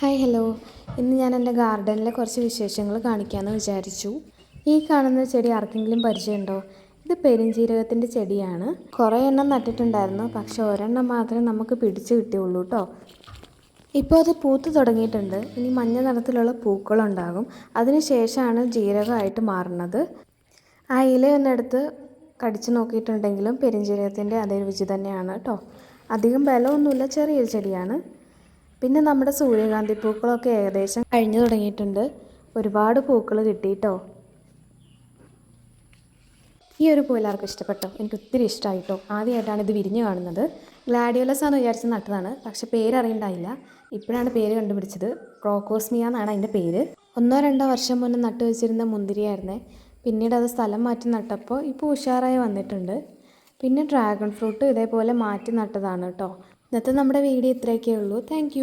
Hi hello. ഇന്ന് ഞാൻ എന്റെ ഗാർഡനിലെ കുറച്ച് വിശേഷങ്ങൾ കാണിക്കാമെന്ന് വിചാരിച്ചു. ഈ കാണുന്ന ചെടി ആർക്കെങ്കിലും പരിചയമുണ്ടോ? ഇത് പെരിഞ്ചീരകത്തിന്റെ ചെടിയാണ്. കുറേ എണ്ണം നട്ടിട്ടുണ്ടായിരുന്നു. പക്ഷെ ഒരെണ്ണം മാത്രമേ നമുക്ക് പിടിച്ചു കിട്ടിയുള്ളൂ കേട്ടോ ഇപ്പോൾ അത് പൂത്ത് തുടങ്ങിയിട്ടുണ്ട്. ഇനി മഞ്ഞ നിറത്തിലുള്ള പൂക്കളുണ്ടാകും. അതിനുശേഷമാണ് ജീരകമായിട്ട് മാറുന്നത്. ആ ഇലയൊന്നെടുത്ത് കടിച്ചു നോക്കിയിട്ടുണ്ടെങ്കിലും പെരിഞ്ചീരകത്തിന്റെ അതേ രുചി തന്നെയാണ് കേട്ടോ അധികം ബലമൊന്നുമില്ല. ചെറിയൊരു ചെടിയാണ്. പിന്നെ നമ്മുടെ സൂര്യകാന്തി പൂക്കളൊക്കെ ഏകദേശം കഴിഞ്ഞു തുടങ്ങിയിട്ടുണ്ട്. ഒരുപാട് പൂക്കൾ കിട്ടിയിട്ടോ? ഈ ഒരു പൂ എല്ലാവർക്കും ഇഷ്ടപ്പെട്ടോ? എനിക്ക് ഒത്തിരി ഇഷ്ടമായിട്ടോ ആദ്യമായിട്ടാണ് ഇത് വിരിഞ്ഞു കാണുന്നത്. ഗ്ലാഡിയോലസ് ആണെന്ന് വിചാരിച്ച് നട്ടതാണ്. പക്ഷെ പേരറിയണ്ടായില്ല. ഇപ്പോഴാണ് പേര് കണ്ടുപിടിച്ചത്. ക്രോക്കോസ്മിയ എന്നാണ് അതിന്റെ പേര്. ഒന്നോ രണ്ടോ വർഷം മുന്നേ നട്ടു വെച്ചിരുന്ന മുന്തിരിയായിരുന്നേ. പിന്നീട് അത് സ്ഥലം മാറ്റി നട്ടപ്പോൾ ഇപ്പോൾ ഉഷാറായി വന്നിട്ടുണ്ട്. പിന്നെ ഡ്രാഗൺ ഫ്രൂട്ട് ഇതേപോലെ മാറ്റി നട്ടതാണ് കേട്ടോ. ഇന്നത്തെ നമ്മുടെ വീഡിയോ ഇത്രയൊക്കെ ഉള്ളൂ. താങ്ക്